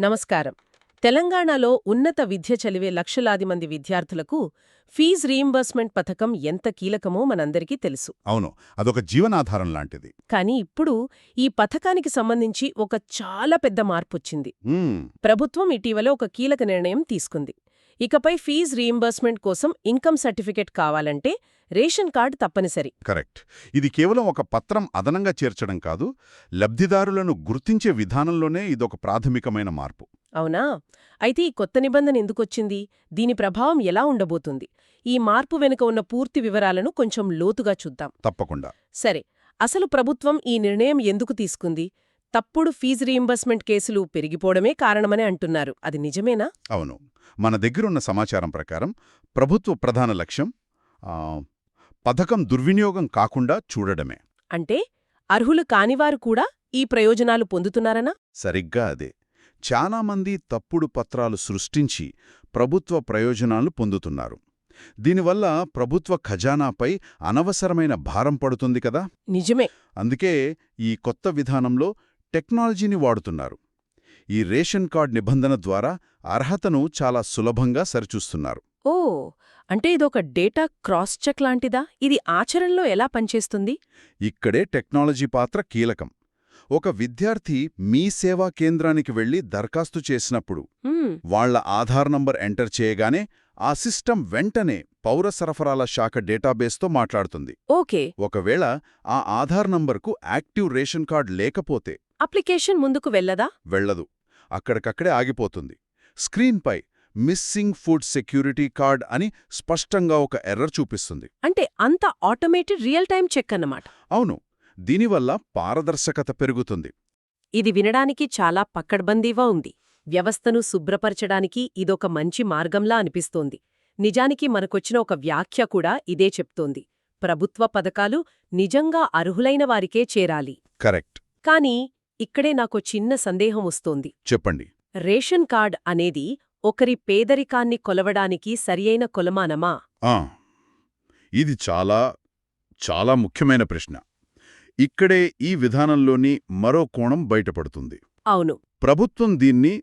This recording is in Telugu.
నమస్కారం. తెలంగాణలో ఉన్నత విద్య చదివే లక్షలాది మంది విద్యార్థులకు ఫీజ్ రీయింబర్స్మెంట్ పథకం ఎంత కీలకమో మనందరికీ తెలుసు. అవును అదొక జీవనాధారం లాంటిది. కానీ ఇప్పుడు ఈ పథకానికి సంబంధించి ఒక చాలా పెద్ద మార్పొచ్చింది. ప్రభుత్వం ఇటీవల ఒక కీలక నిర్ణయం తీసుకుంది. ఇకపై ఫీజ్ రీయింబర్స్మెంట్ కోసం ఇన్కమ్ సర్టిఫికెట్ కావాలంటే రేషన్ కార్డు తప్పనిసరి. కరెక్ట్. ఇది కేవలం ఒక పత్రం అదనంగా చేర్చడం కాదు లబ్ధిదారులను గుర్తించే విధానంలోనే ఇదొక ప్రాథమికమైన మార్పు. అవునా? అయితే ఈ కొత్త నిబంధన ఎందుకొచ్చింది? దీని ప్రభావం ఎలా ఉండబోతుంది? ఈ మార్పు వెనుక ఉన్న పూర్తి వివరాలను కొంచెం లోతుగా చూద్దాం. తప్పకుండా. సరే అసలు ప్రభుత్వం ఈ నిర్ణయం ఎందుకు తీసుకుంది? తప్పుడు ఫీజు రీయింబర్స్మెంట్ కేసులు పెరిగిపోవడమే కారణమని అంటున్నారు. అది నిజమేనా? అవును. మన దగ్గరున్న సమాచారం ప్రకారం ప్రభుత్వ ప్రధాన లక్ష్యం పథకం దుర్వినియోగం కాకుండా చూడడమే. అంటే అర్హులు కానివారు కూడా ఈ ప్రయోజనాలు పొందుతున్నారనా? సరిగ్గా అదే. చాలామంది తప్పుడు పత్రాలు సృష్టించి ప్రభుత్వ ప్రయోజనాలు పొందుతున్నారు. దీనివల్ల ప్రభుత్వ ఖజానాపై అనవసరమైన భారం పడుతుంది కదా? నిజమే. అందుకే ఈ కొత్త విధానంలో టెక్నాలజీని వాడుతున్నారు. ఈ రేషన్ కార్డ్ నిబంధన ద్వారా అర్హతను చాలా సులభంగా సరిచూస్తున్నారు. ఓ అంటే ఇదొక డేటా క్రాస్ చెక్ లాంటిదా? ఇది ఆచరణలో ఎలా పనిచేస్తుంది? ఇక్కడే టెక్నాలజీ పాత్ర కీలకం. ఒక విద్యార్థి మీ సేవా కేంద్రానికి వెళ్ళి దరఖాస్తు చేసినప్పుడు వాళ్ళ ఆధార్ నంబర్ ఎంటర్ చేయగానే ఆ సిస్టమ్ వెంటనే పౌర సరఫరాల శాఖ డేటాబేస్తో మాట్లాడుతుంది. ఓకే. ఒకవేళ ఆ ఆధార్ నంబర్కు యాక్టివ్ రేషన్ కార్డ్ లేకపోతే అప్లికేషన్ ముందుకు వెళ్ళదా? వెళ్ళదు. అక్కడికక్కడే ఆగిపోతుంది. స్క్రీన్పై మిస్సింగ్ ఫుడ్ సెక్యూరిటీ కార్డ్ అని స్పష్టంగా ఒక ఎర్రర్ చూపిస్తుంది. అంటే అంత ఆటోమేటెడ్ రియల్ టైం చెక్ అన్నమాట. అవును. దీనివల్ల పారదర్శకత పెరుగుతుంది. ఇది వినడానికి చాలా పక్కడ్బందీగా ఉంది. వ్యవస్థను శుభ్రపరచడానికి ఇదొక మంచి మార్గంలా అనిపిస్తోంది. నిజానికి మనకొచ్చిన ఒక వ్యాఖ్య కూడా ఇదే చెప్తోంది. ప్రభుత్వ పథకాలు నిజంగా అర్హులైన వారికే చేరాలి. కరెక్ట్. కానీ ఇక్కడే నాకు చిన్న సందేహం వస్తోంది. చెప్పండి. రేషన్ కార్డ్ అనేది ఒకరి పేదరికాన్ని కొలవడానికి సరియైన కొలమానమా? ఆ, ఇది చాలా చాలా ముఖ్యమైన ప్రశ్న. ఇక్కడే ఈ విధానంలోని మరో కోణం బయటపడుతుంది. అవును. ప్రభుత్వం దీన్ని